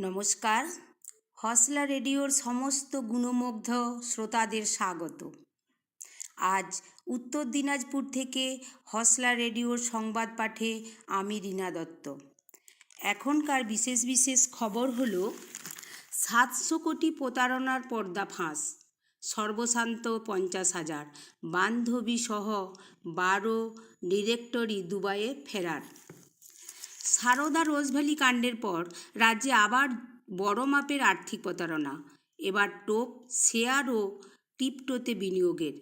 নমস্কার। হসলা রেডিওর সমস্ত গুণমুগ্ধ শ্রোতাদের স্বাগত। আজ উত্তর দিনাজপুর থেকে হসলা রেডিওর সংবাদ পাঠে আমি রীনা দত্ত। এখনকার বিশেষ বিশেষ খবর হলো, সাতশো কোটি প্রতারণার পর্দা ফাঁস সর্বশান্ত পঞ্চাশ হাজার, বান্ধবী সহ বারো ডিরেক্টরি দুবাইয়ে ফেরার। সারদা রোজভ্যালি কাণ্ডের পর রাজ্যে আবার বড় মাপের আর্থিক প্রতারণা। এবার টোপ, শেয়ার ও ক্রিপ্টোতে বিনিয়োগের।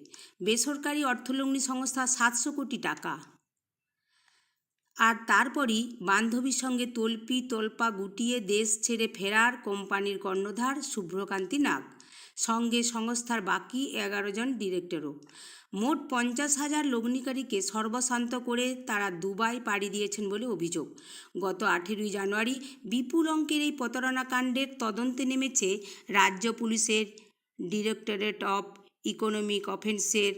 বেসরকারি অর্থলগ্নি সংস্থা সাতশো কোটি টাকা। আর তারপরই বান্ধবীর সঙ্গে তল্পি তল্পা গুটিয়ে দেশ ছেড়ে ফেরার কোম্পানির কর্ণধার শুভ্রকান্তি নাগ। সঙ্গে সংস্থার বাকি এগারো জন ডিরেক্টরও। মোট পঞ্চাশ হাজার লগ্নিকারীকে সর্বশান্ত করে তারা দুবাই পাড়ি দিয়েছেন বলে অভিযোগ। গত আঠেরোই জানুয়ারি বিপুল অঙ্কের এই প্রতারণা কাণ্ডের তদন্তে নেমেছে রাজ্য পুলিশের ডিরেক্টরেট অফ ইকোনমিক অফেন্সের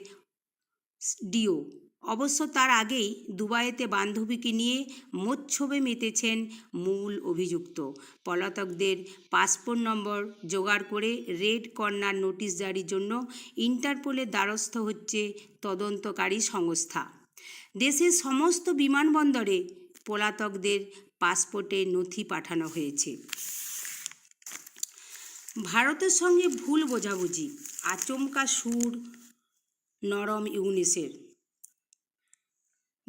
ডিও। অবশ্য তার আগেই দুবাইতে বান্ধবীকে নিয়ে মোচ্ছবে মেতেছেন মূল অভিযুক্ত। পলাতকদের পাসপোর্ট নম্বর জোগাড় করে রেড কর্নার নোটিশ জারির জন্য ইন্টারপোলের দ্বারস্থ হচ্ছে তদন্তকারী সংস্থা। দেশের সমস্ত বিমানবন্দরে পলাতকদের পাসপোর্টে নথি পাঠানো হয়েছে। ভারতের সঙ্গে ভুল বোঝাবুঝি, আচমকা সুর নরম ইউনিসের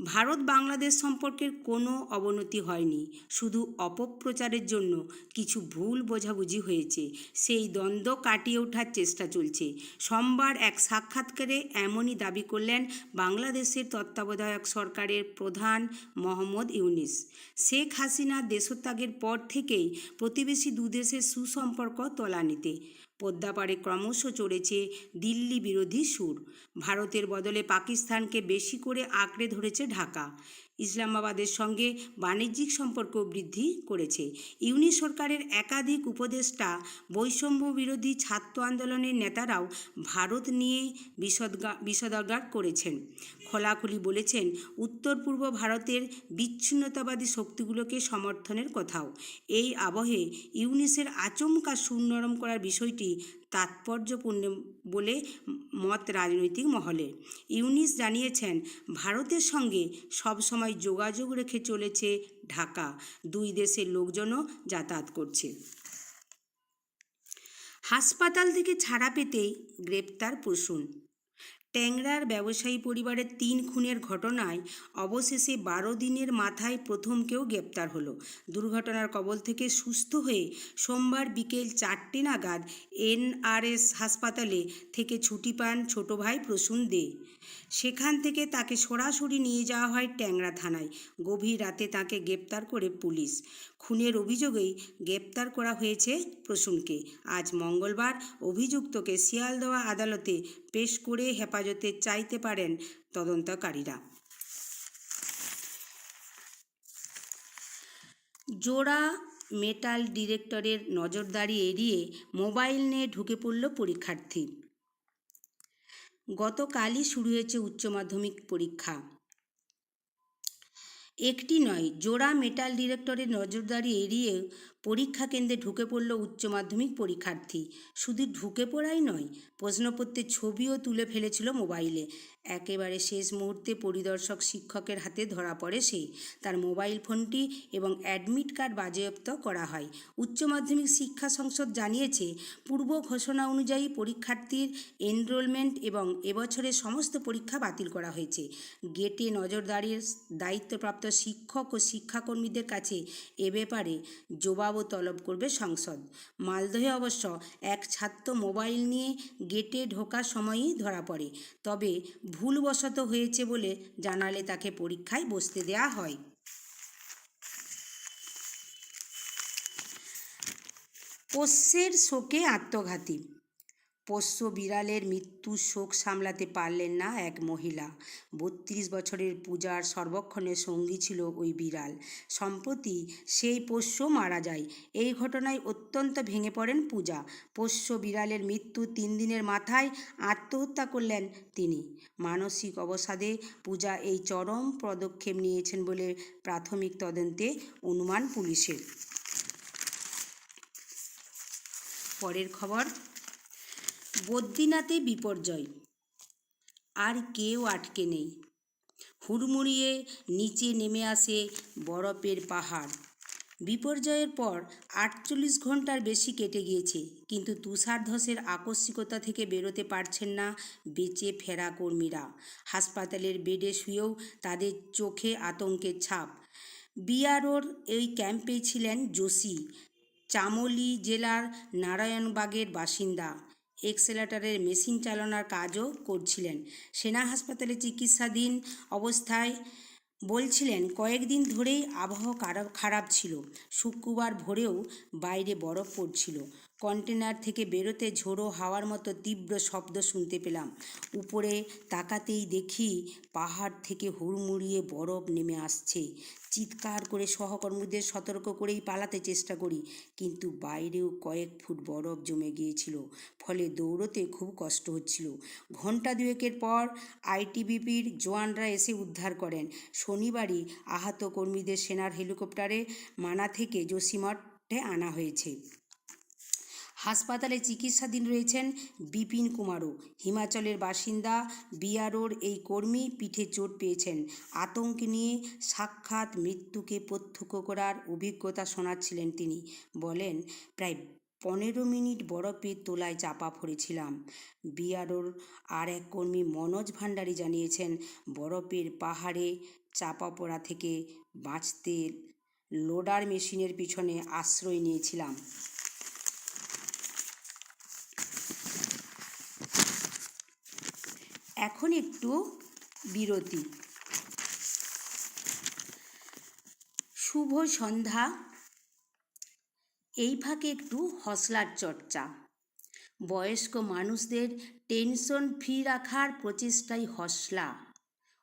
ভারত বাংলাদেশ সম্পর্কের কোনো অবনতি হয়নি। শুধু অপপ্রচারের জন্য কিছু ভুল বোঝাবুঝি হয়েছে। সেই দ্বন্দ্ব কাটিয়ে ওঠার চেষ্টা চলছে। সোমবার এক সাক্ষাৎকারে এমনই দাবি করলেন বাংলাদেশের তত্ত্বাবধায়ক সরকারের প্রধান মোহাম্মদ ইউনিস। শেখ হাসিনা দেশত্যাগের পর থেকেই প্রতিবেশী দুদেশের সুসম্পর্ক তলানিতে। পদ্মাপাড়ে ক্রমশ চড়েছে দিল্লি বিরোধী সুর। ভারতের বদলে পাকিস্তানকে বেশি করে আঁকড়ে ধরেছে ঢাকা। ইসলামাবাদের সঙ্গে বাণিজ্যিক সম্পর্ক বৃদ্ধি করেছে। ইউনি সরকারের একাধিক উপদেষ্টা বৈষম্য বিরোধী ছাত্র আন্দোলনের নেতারাও ভারত নিয়ে বিশদগা বিষদাগার করেছেন। খোলাখুলি বলেছেন, উত্তর পূর্ব ভারতের বিচ্ছিন্নতাবাদী শক্তিগুলোকে সমর্থনের কথাও। এই আবহে ইউনিসের আচমকা সুনরম করার বিষয়টি তাৎপর্যপূর্ণ বলে মত রাজনৈতিক মহলে। ইউনিস জানিয়েছেন, ভারতের সঙ্গে সবসময় যোগাযোগ রেখে চলেছে ঢাকা। দুই দেশের লোকজনও যাতায়াত করছে। হাসপাতাল থেকে ছাড়া পেতেই গ্রেপ্তার প্রসূন। ট্যাংরার ব্যবসায়ী পরিবারের তিন খুনের ঘটনায় অবশেষে বারো দিনের মাথায় প্রথম কেউ গ্রেপ্তার হলো। দুর্ঘটনার কবল থেকে সুস্থ হয়ে সোমবার বিকেল চারটে নাগাদ এনআরএস হাসপাতালে থেকে ছুটি পান ছোট ভাই প্রসূন দে। সেখান থেকে তাকে সরাসরি নিয়ে যাওয়া হয় ট্যাংরা থানায়। গভীর রাতে তাকে গ্রেপ্তার করে পুলিশ। খুনের অভিযোগেই গ্রেপ্তার করা হয়েছে প্রসূনকে। আজ মঙ্গলবার অভিযুক্তকে শিয়ালদহ আদালতে পেশ করে হেফাজতে চাইতে পারেন তদন্তকারীরা। জোড়া মেটাল ডিরেক্টরের নজরদারি এড়িয়ে মোবাইল নিয়ে ঢুকে পড়ল পরীক্ষার্থী। গতকালই শুরু হয়েছে উচ্চ মাধ্যমিক পরীক্ষা। একটি নয়, জোড়া মেটাল ডিরেক্টরের নজরদারি এড়িয়ে পরীক্ষা কেন্দ্রে ঢুকে পড়ল উচ্চ মাধ্যমিক পরীক্ষার্থী। শুধু ঢুকে পড়াই নয়, প্রশ্নপত্রের ছবিও তুলে ফেলেছিল মোবাইলে। একেবারে শেষ মুহূর্তে পরিদর্শক শিক্ষকের হাতে ধরা পড়ে সে তার মোবাইল ফোনটি এবং অ্যাডমিট কার্ড বাজেয়াপ্ত করা হয়। উচ্চ মাধ্যমিক শিক্ষা সংসদ জানিয়েছে, পূর্ব ঘোষণা অনুযায়ী পরীক্ষার্থীর এনরোলমেন্ট এবং এবছরের সমস্ত পরীক্ষা বাতিল করা হয়েছে। গেটে নজরদারির দায়িত্বপ্রাপ্ত শিক্ষক ও শিক্ষাকর্মীদের কাছে এ ব্যাপারে জবাবও তলব করবে সংসদ। মালদহে অবশ্য এক ছাত্র মোবাইল নিয়ে গেটে ঢোকার সময়ই ধরা পড়ে। তবে ভুলবশত হয়েছে বলে জানালে তাকে পরীক্ষায় বসতে দেয়া হয়। পোষ্যের শোকে আত্মঘাতী। পোষ্য বিড়ালের মৃত্যুর শোক সামলাতে পারলেন না এক মহিলা। বত্রিশ বছরের পূজার সর্বক্ষণের সঙ্গী ছিল ওই বিড়াল। সম্প্রতি সেই পোষ্য মারা যায়। এই ঘটনায় অত্যন্ত ভেঙে পড়েন পূজা। পোষ্য বিড়ালের মৃত্যু তিন দিনের মাথায় আত্মহত্যা করলেন তিনি। মানসিক অবসাদে পূজা এই চরম পদক্ষেপ নিয়েছেন বলে প্রাথমিক তদন্তে অনুমান পুলিশের। পরের খবর বদ্রীনাথে বিপর্যয়। আর কেউ আটকে নেই। হুড়মুড়িয়ে নিচে নেমে আসে বরফের পাহাড়। বিপর্যয়ের পর আটচল্লিশ ঘণ্টার বেশি কেটে গিয়েছে, কিন্তু তুষার ধসের আকস্মিকতা থেকে বেরোতে পারছেন না বেঁচে ফেরা কর্মীরা। হাসপাতালের বেডে শুয়েও তাদের চোখে আতঙ্কের ছাপ। বিআরওর এই ক্যাম্পে ছিলেন যোশী চামোলি জেলার নারায়ণবাগের বাসিন্দা। এক্সেলেটারের মেশিন চালানোর কাজও করছিলেন। সেনা হাসপাতালে চিকিৎসাধীন অবস্থায় বলছিলেন, কয়েকদিন ধরেই আবহাওয়া খারাপ ছিল। শুক্রবার ভোরেও বাইরে বরফ পড়ছিল। কন্টেনার থেকে বেরোতে ঝোড়ো হাওয়ার মতো তীব্র শব্দ শুনতে পেলাম। উপরে তাকাতেই দেখি পাহাড় থেকে হুড়মুড়িয়ে বরফ নেমে আসছে। চিৎকার করে সহকর্মীদের সতর্ক করেই পালাতে চেষ্টা করি, কিন্তু বাইরেও কয়েক ফুট বরফ জমে গিয়েছিল, ফলে দৌড়তে খুব কষ্ট হচ্ছিল। ঘণ্টা দুয়েকের পর আইটিবিপির জওয়ানরা এসে উদ্ধার করেন। শনিবারই আহত কর্মীদের সেনার হেলিকপ্টারে মানা থেকে জসিমঠে আনা হয়েছে। হাসপাতালে চিকিৎসাধীন রয়েছেন বিপিন কুমারও। হিমাচলের বাসিন্দা বিআরওর এই কর্মী পিঠে চোট পেয়েছেন। আতঙ্ক নিয়ে সাক্ষাৎ মৃত্যুকে প্রত্যক্ষ করার অভিজ্ঞতা শোনাচ্ছিলেন তিনি। বলেন, প্রায় পনেরো মিনিট বরফের তোলায় চাপা পড়েছিলাম। বিআরওর আর এক কর্মী মনোজ ভান্ডারী জানিয়েছেন, বরফের পাহাড়ে চাপা পড়া থেকে বাঁচতে লোডার মেশিনের পিছনে আশ্রয় নিয়েছিলাম। এখন একটু বিরতি। শুভ সন্ধ্যা। এই ফাঁকে একটু হসলার চর্চা। বয়স্ক মানুষদের টেনশন ফ্রি রাখার প্রচেষ্টাই হসলা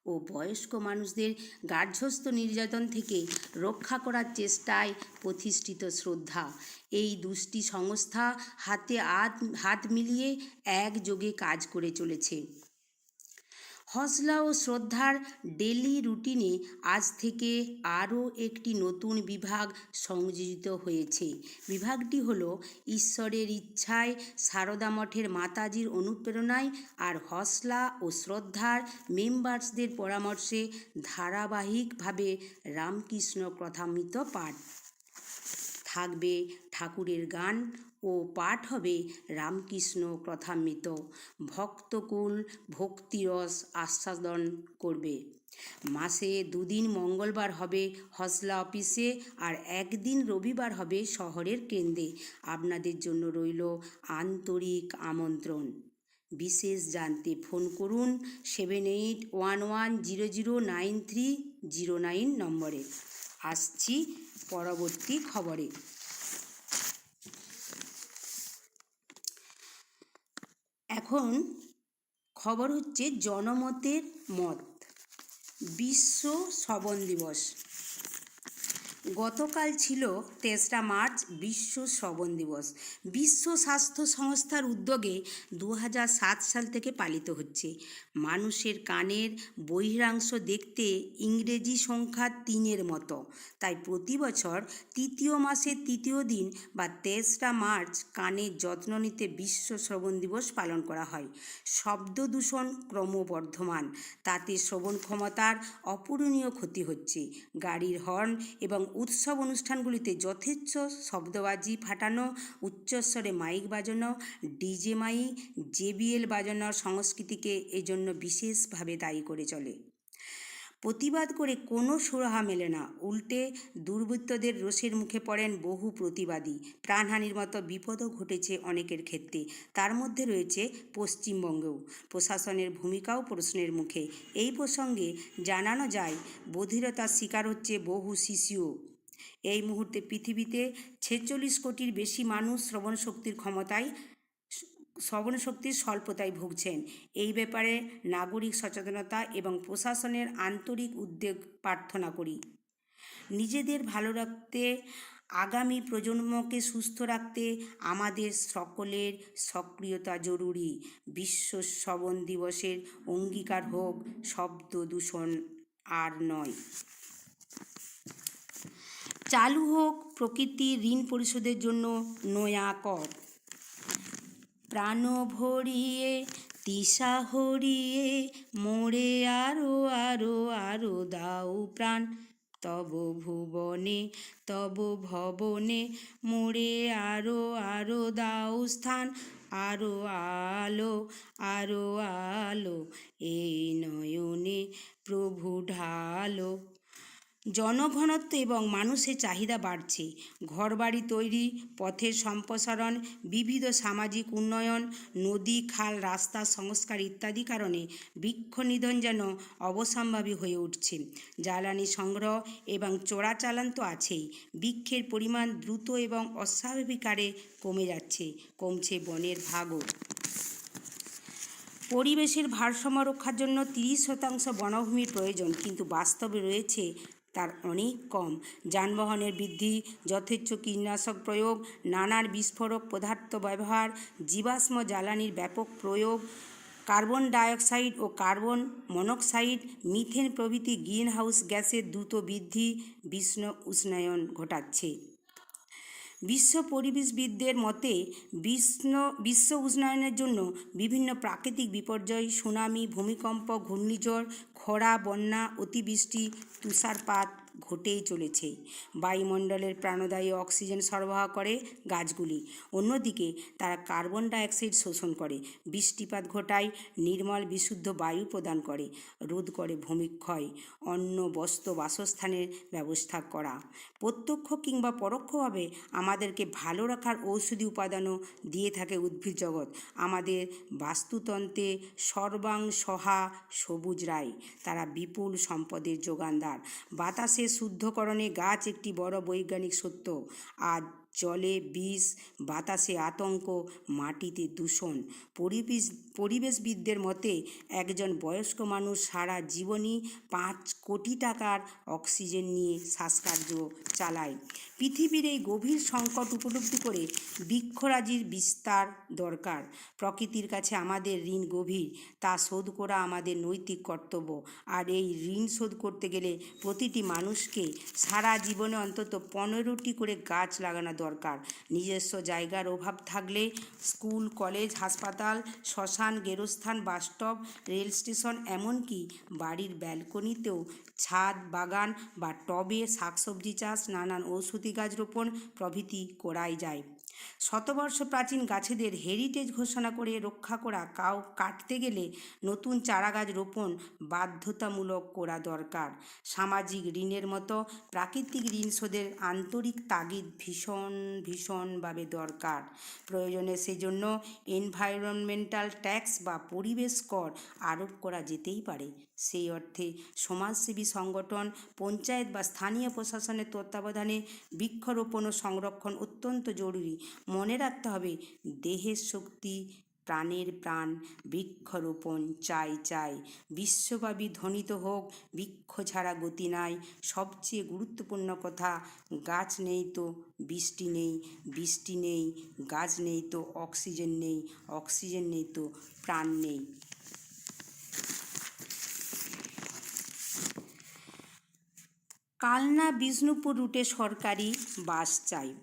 ও বয়স্ক মানুষদের গার্হস্থ্য নির্যাতন থেকে রক্ষা করার চেষ্টায় প্রতিষ্ঠিত শ্রদ্ধা। এই দুষ্টি সংস্থা হাত হাত মিলিয়ে একযোগে কাজ করে চলেছে। হসলা ও শ্রদ্ধার ডেলি রুটিনে আজ থেকে আরও একটি নতুন বিভাগ সংযোজিত হয়েছে। বিভাগটি হল ঈশ্বরের ইচ্ছায় সারদা মঠের মাতাজির অনুপ্রেরণায় আর হসলা ও শ্রদ্ধার মেম্বার্সদের পরামর্শে ধারাবাহিকভাবে রামকৃষ্ণ কথামৃত পাঠ। থাকবে ঠাকুরের গান ও পাঠ হবে রামকৃষ্ণ কথামৃত। ভক্তকুল ভক্তিরস আস্বাদন করবে। মাসে দুদিন মঙ্গলবার হবে হসলা অফিসে আর একদিন রবিবার হবে শহরের কেন্দ্রে। আপনাদের জন্য রইল আন্তরিক আমন্ত্রণ। বিশেষ জানতে ফোন করুন seven eight one one zero zero nine three zero nine নম্বরে। আসছি পরবর্তী খবরে। এখন খবর হচ্ছে জনমতের মত। বিশ্ব শ্রবণ দিবস। গতকাল ছিল তেসরা মার্চ বিশ্ব শ্রবণ দিবস। বিশ্ব স্বাস্থ্য সংস্থার উদ্যোগে দু সাল থেকে পালিত হচ্ছে। মানুষের কানের বহিরাংশ দেখতে ইংরেজি সংখ্যা তিনের মতো। তাই প্রতি বছর তৃতীয় মাসের তৃতীয় দিন বা তেসরা মার্চ কানের যত্ন নিতে বিশ্ব শ্রবণ দিবস পালন করা হয়। শব্দ দূষণ ক্রমবর্ধমান। তাতে শ্রবণ ক্ষমতার অপূরণীয় ক্ষতি হচ্ছে। গাড়ির হর্ন এবং উৎসব অনুষ্ঠানগুলিতে যথেচ্ছ শব্দবাজি ফাটানো, উচ্চস্বরে মাইক বাজানো, ডিজে মাইক জেবিএল বাজানোর সংস্কৃতিকে এজন্য বিশেষভাবে দায়ী করে চলে। প্রতিবাদ করে কোনো সুরাহা মেলে না। উল্টে দুর্বৃত্তদের রোষের মুখে পড়েন বহু প্রতিবাদী। প্রাণহানির মতো বিপদও ঘটেছে অনেকের ক্ষেত্রে। তার মধ্যে রয়েছে পশ্চিমবঙ্গেও। প্রশাসনের ভূমিকাও প্রশ্নের মুখে। এই প্রসঙ্গে জানানো যায়, বধিরতার শিকার হচ্ছে বহু শিশুও। এই মুহূর্তে পৃথিবীতে ছেচল্লিশ কোটির বেশি মানুষ শ্রবণ শক্তির ক্ষমতায় শ্রবণ শক্তির স্বল্পতায় ভুগছেন। এই ব্যাপারে নাগরিক সচেতনতা এবং প্রশাসনের আন্তরিক উদ্যোগ প্রার্থনা করি। নিজেদের ভালো রাখতে, আগামী প্রজন্মকে সুস্থ রাখতে আমাদের সকলের সক্রিয়তা জরুরি। বিশ্ব শ্রবণ দিবসের অঙ্গীকার হোক, শব্দ দূষণ আর নয়। চালু হোক প্রকৃতি ঋণ পরিশোধের জন্য নয়া কর। প্রাণ ভরিয়ে তিসা হরিয়ে, মোরে আরও আরও আরও দাও প্রাণ। তব ভুবনে, তব ভবনে মোরে আরও আরও দাও স্থান। আরও আলো আরও আলো, এই নয়নে প্রভু ঢালো। জনঘনত্ব এবং মানুষের চাহিদা বাড়ছে। ঘরবাড়ি তৈরি, পথের সম্প্রসারণ, বিবিধ সামাজিক উন্নয়ন, নদী, খাল, রাস্তা, সংস্কার ইত্যাদি কারণে বৃক্ষ নিধন যেন অবসম্ভাবী হয়ে উঠছে। জ্বালানি সংগ্রহ এবং চোরাচালান তো আছেই। বৃক্ষের পরিমাণ দ্রুত এবং অস্বাভাবিক হারে কমে যাচ্ছে, কমছে বনের ভাগও। পরিবেশের ভারসাম্য রক্ষার জন্য তিরিশ শতাংশ বনভূমির প্রয়োজন, কিন্তু বাস্তবে রয়েছে তার অনেক কম। যানবাহনের বৃদ্ধি, যথেচ্ছ কীটনাশক প্রয়োগ, নানার বিস্ফোরক পদার্থ ব্যবহার, জীবাশ্ম জ্বালানির ব্যাপক প্রয়োগ, কার্বন ডাইঅক্সাইড ও কার্বন মনোক্সাইড, মিথেন প্রভৃতি গ্রিনহাউস গ্যাসের দ্রুত বৃদ্ধি, বিষ্ণ উষ্ণায়ন ঘটাচ্ছে। বিশ্ব পরিবেশবিদদের মতে বিশ্ব বিশ্ব উষ্ণায়নের জন্য বিভিন্ন প্রাকৃতিক বিপর্যয়, সুনামি, ভূমিকম্প, ঘূর্ণিঝড়, খরা, বন্যা, অতিবৃষ্টি, তুষারপাত ঘটেই চলেছে। বায়ুমণ্ডলের প্রাণদায়ী অক্সিজেন সরবরাহ করে গাছগুলি। অন্যদিকে, তারা কার্বন ডাইঅক্সাইড শোষণ করে, বৃষ্টিপাত ঘটায়, নির্মল বিশুদ্ধ বায়ু প্রদান করে, রোধ করে ভূমিক্ষয় অন্ন বস্ত্র বাসস্থানের ব্যবস্থা করা। প্রত্যক্ষ কিংবা পরোক্ষভাবে আমাদেরকে ভালো রাখার ঔষধি উপাদানও দিয়ে থাকে উদ্ভিদ জগৎ। আমাদের বাস্তুতন্ত্রে সর্বাংসহা সবুজ রায়। তারা বিপুল সম্পদের যোগানদার। বাতাসের শুদ্ধকরণে গাছ একটি বড় বৈজ্ঞানিক সত্য। আর জলে বিষ, বাতাসে আতঙ্ক, মাটিতে দূষণ, পরিবেশ, পরিবেশবিদদের মতে একজন বয়স্ক মানুষ সারা জীবনই পাঁচ কোটি টাকার অক্সিজেন নিয়ে শ্বাসকার্য চালায়। পৃথিবীর এই গভীর সংকট উপলব্ধি করে বৃক্ষরাজির বিস্তার দরকার। প্রকৃতির কাছে আমাদের ঋণ গভীর, তা শোধ করা আমাদের নৈতিক কর্তব্য। আর এই ঋণ শোধ করতে গেলে প্রতিটি মানুষকে সারা জীবনে অন্তত পনেরোটি করে গাছ লাগানো দরকার। নিজস্ব জায়গার অভাব থাকলে স্কুল, কলেজ, হাসপাতাল, শ্মশান, গেরস্থান বাসস্টপ রেল স্টেশন, এমনকি বাড়ির ব্যালকনিতেও ছাদ, বাগান বা টবে শাকসবজি চাষ, নানান ঔষধি গাছ রোপণ প্রভৃতি করাই যায়। শতবর্ষ প্রাচীন গাছেদের হেরিটেজ ঘোষণা করে রক্ষা করা কাউ, কাটতে গেলে নতুন চারাগাছ রোপণ বাধ্যতামূলক করা দরকার। সামাজিক ঋণের মতো প্রাকৃতিক ঋণ শোধের আন্তরিক তাগিদ ভীষণ ভীষণভাবে দরকার। প্রয়োজনে সেজন্য এনভায়রনমেন্টাল ট্যাক্স বা পরিবেশ কর আরোপ করা যেতেই পারে। সেই অর্থে সমাজসেবী সংগঠন, পঞ্চায়েত বা স্থানীয় প্রশাসনের তত্ত্বাবধানে বৃক্ষরোপণ ও সংরক্ষণ অত্যন্ত জরুরি। মনে রাখতে হবে, দেহের শক্তি, প্রাণের প্রাণ, বৃক্ষরোপণ চাই চাই। বিশ্বব্যাপী ধ্বনিত হোক, বৃক্ষ ছাড়া গতি নাই। সবচেয়ে গুরুত্বপূর্ণ কথা, গাছ নেই তো বৃষ্টি নেই বৃষ্টি নেই, গাছ নেই তো অক্সিজেন নেই অক্সিজেন নেই তো প্রাণ নেই। কালনা বিষ্ণুপুর রুটে সরকারি বাস চাই।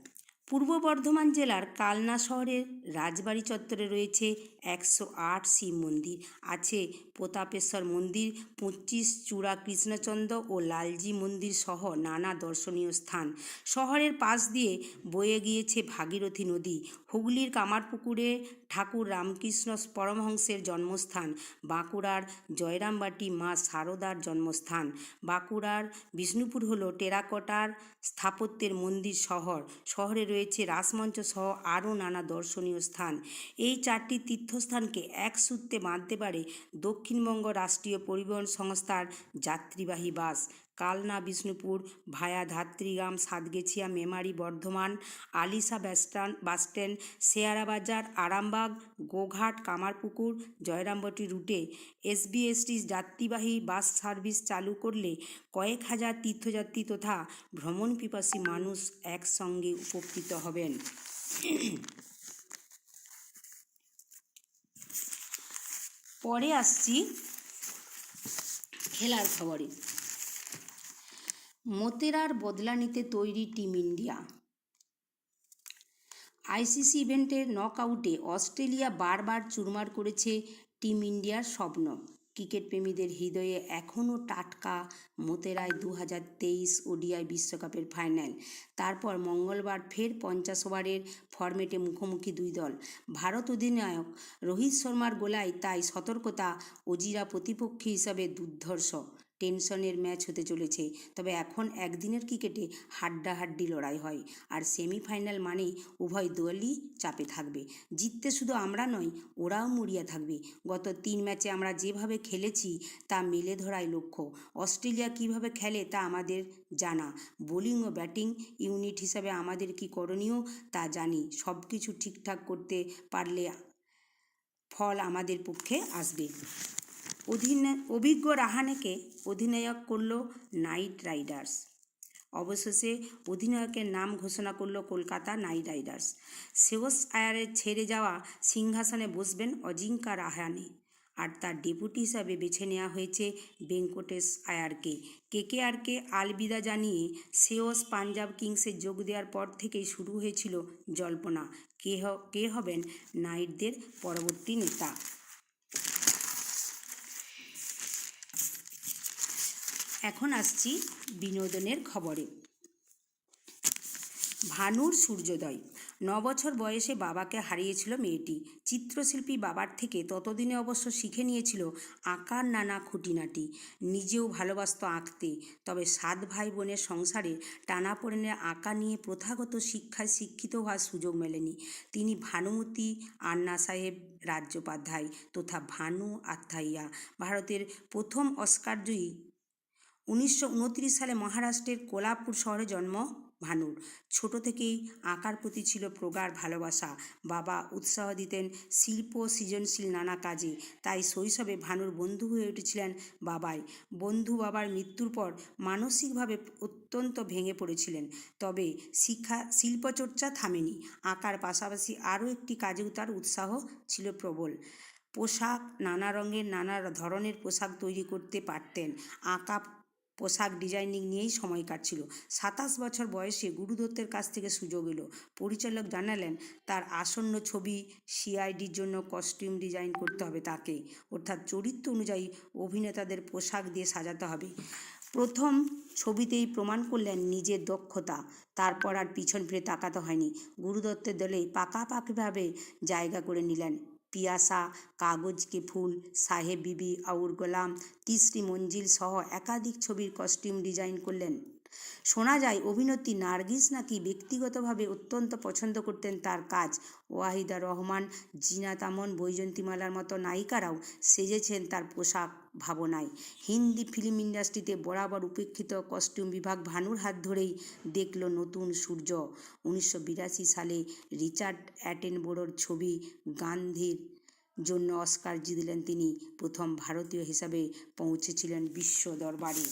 পূর্ব বর্ধমান জেলার কালনা শহরের রাজবাড়ি চত্বরে রয়েছে একশো আট শিব মন্দির আছে। প্রতাপেশ্বর মন্দির, পঁচিশ চূড়া কৃষ্ণচন্দ্র ও লালজি মন্দির সহ নানা দর্শনীয় স্থান। শহরের পাশ দিয়ে বয়ে গিয়েছে ভাগীরথী নদী। হুগলির কামারপুকুরে ঠাকুর রামকৃষ্ণ পরমহংসের জন্মস্থান। বাঁকুড়ার জয়রামবাটি মা শারদার জন্মস্থান। বাঁকুড়ার বিষ্ণুপুর হল টেরাকোটার স্থাপত্যের মন্দির শহর। শহরে রয়েছে রাসমঞ্চ সহ আরও নানা দর্শনীয় স্থান। এই চারটি তীর্থস্থানকে এক সূত্রে বাঁধতে পারে দক্ষিণবঙ্গ রাষ্ট্রীয় পরিবহন সংস্থার যাত্রীবাহী bus. Kalna, Bishnupur, via, Dhatrigram, Satgachhia, Memari, Bardhaman, Alisha bus stand bus stand শেয়ারা বাজার আরামবাগ, গোঘাট, কামারপুকুর, জয়রামবটি রুটে এসবিএসটি যাত্রীবাহী বাস সার্ভিস চালু করলে কয়েক হাজার তীর্থযাত্রী তথা ভ্রমণ পিপাসী মানুষ একসঙ্গে উপকৃত হবেন। পরে আসছি খেলার খবরে। মোতেরার বদলা নিতে তৈরি টিম ইন্ডিয়া। আইসিসি ইভেন্টের নকআউটে অস্ট্রেলিয়া বারবার চুরমার করেছে টিম ইন্ডিয়ার স্বপ্ন। ক্রিকেট প্রেমীদের হৃদয়ে এখনও টাটকা মোতেরায় দু হাজার তেইশ ওডিআই বিশ্বকাপের ফাইনাল। তারপর মঙ্গলবার ফের পঞ্চাশ ওভারের ফরম্যাটে মুখোমুখি দুই দল। ভারত অধিনায়ক রোহিত শর্মার গোলায় তাই সতর্কতা অজিরা প্রতিপক্ষ হিসাবে দুর্ধর্ষ। টেনশনের ম্যাচ হতে চলেছে। তবে এখন একদিনের ক্রিকেটে হাড্ডাহাড্ডি লড়াই হয় আর সেমিফাইনাল মানেই উভয় দলই চাপে থাকবে। জিততে শুধু আমরা নয়, ওরাও মরিয়া থাকবে। গত তিন ম্যাচে আমরা যেভাবে খেলেছি, তা মেলে ধরাই লক্ষ্য। অস্ট্রেলিয়া কীভাবে খেলে তা আমাদের জানা। বোলিং ও ব্যাটিং ইউনিট হিসাবে আমাদের কি করণীয়, তা জানি। সব কিছু ঠিকঠাক করতে পারলে ফল আমাদের পক্ষে আসবে। অধিনা, অভিজ্ঞ রাহানেকে অধিনায়ক করল নাইট রাইডার্স। অবশেষে অধিনায়কের নাম ঘোষণা করল কলকাতা নাইট রাইডার্স। শেওস আয়ারের ছেড়ে যাওয়া সিংহাসনে বসবেন অজিঙ্কা রাহানে। আর তার ডেপুটি হিসাবে বেছে নেওয়া হয়েছে ভেঙ্কটেশ আয়ারকে। কেকেআরকে আলবিদা জানিয়ে শেওস পাঞ্জাব কিংসে যোগ দেওয়ার পর থেকেই শুরু হয়েছিল জল্পনা। কে কে হবেন নাইটদের পরবর্তী নেতা? এখন আসছি বিনোদনের খবরে। ভানুর সূর্যোদয়। ন বছর বয়সে বাবাকে হারিয়েছিল মেয়েটি। চিত্রশিল্পী বাবার থেকে ততদিনে অবশ্য শিখে নিয়েছিল আঁকার নানা খুঁটিনাটি। নিজেও ভালোবাসত আঁকতে। তবে সাত ভাই বোনের সংসারে টানাপোড়েনে আঁকা নিয়ে প্রথাগত শিক্ষায় শিক্ষিত হওয়ার সুযোগ মেলেনি। তিনি ভানুমতি, আন্না সাহেব, রাজ্যোপাধ্যায় তথা ভানু আত্মাইয়া ভারতের প্রথম অস্কারজয়ী উনিশশো উনত্রিশ সালে মহারাষ্ট্রের কোলাপুর শহরে জন্ম ভানুর। ছোট থেকেই আঁকার প্রতি ছিল প্রগাঢ় ভালোবাসা। বাবা উৎসাহ দিতেন শিল্প সৃজনশীল নানা কাজে। তাই শৈশবে ভানুর বন্ধু হয়ে উঠেছিলেন বাবাই। বন্ধু বাবার মৃত্যুর পর মানসিকভাবে অত্যন্ত ভেঙে পড়েছিলেন। তবে শিক্ষা, শিল্পচর্চা থামেনি। আঁকার পাশাপাশি আরও একটি কাজেও তার উৎসাহ ছিল প্রবল। পোশাক, নানা রঙের নানা ধরনের পোশাক তৈরি করতে পারতেন। আঁকা পোশাক ডিজাইনিং নিয়েই সময় কাটছিল। সাতাশ বছর বয়সে গুরুদত্তের কাছ থেকে সুযোগ এলো। পরিচালক জানালেন, তার আসন্ন ছবি সিআইডির জন্য কস্টিউম ডিজাইন করতে হবে তাকে অর্থাৎ চরিত্র অনুযায়ী অভিনেতাদের পোশাক দিয়ে সাজাতে হবে। প্রথম ছবিতেই প্রমাণ করলেন নিজের দক্ষতা। তারপর আর পিছন ফিরে তাকাতে হয়নি। গুরুদত্তের দলে পাকাপাকিভাবে জায়গা করে নিলেন। পিয়াসা, কাগজ কে ফুল, সাহেব বিবি, আউর গোলাম, তিসরি মঞ্জিল সহ একাধিক ছবির কস্টিউম ডিজাইন করলেন। শোনা যায়, অভিনেত্রী নার্গিস নাকি ব্যক্তিগতভাবে অত্যন্ত পছন্দ করতেন তার কাজ। ওয়াহিদা রহমান, জিনা তামন, বৈজয়ন্তীমালার মতো নায়িকারাও সেজেছেন তার পোশাক ভাবনায়। হিন্দি ফিল্ম ইন্ডাস্ট্রিতে বরাবর উপেক্ষিত কস্টিউম বিভাগ ভানুর হাত ধরেই দেখল নতুন সূর্য। উনিশশো বিরাশি সালে রিচার্ড অ্যাটেনবোরোর ছবি গান্ধীর জন্য অস্কার জিতলেন তিনি। প্রথম ভারতীয় হিসাবে পৌঁছেছিলেন বিশ্ব দরবারে।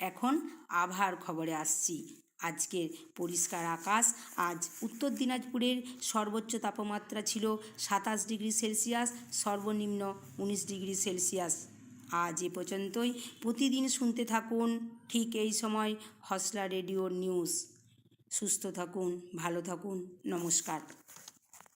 এখন আবহাওয়ার খবরে আসছি। আজকের পরিষ্কার আকাশ, আজ উত্তর দিনাজপুরের সর্বোচ্চ তাপমাত্রা ছিল সাতাশ ডিগ্রি সেলসিয়াস, সর্বনিম্ন উনিশ ডিগ্রি সেলসিয়াস। আজ এ পর্যন্তই। প্রতিদিন শুনতে থাকুন ঠিক এই সময় হসলা রেডিও নিউজ। সুস্থ থাকুন, ভালো থাকুন, নমস্কার।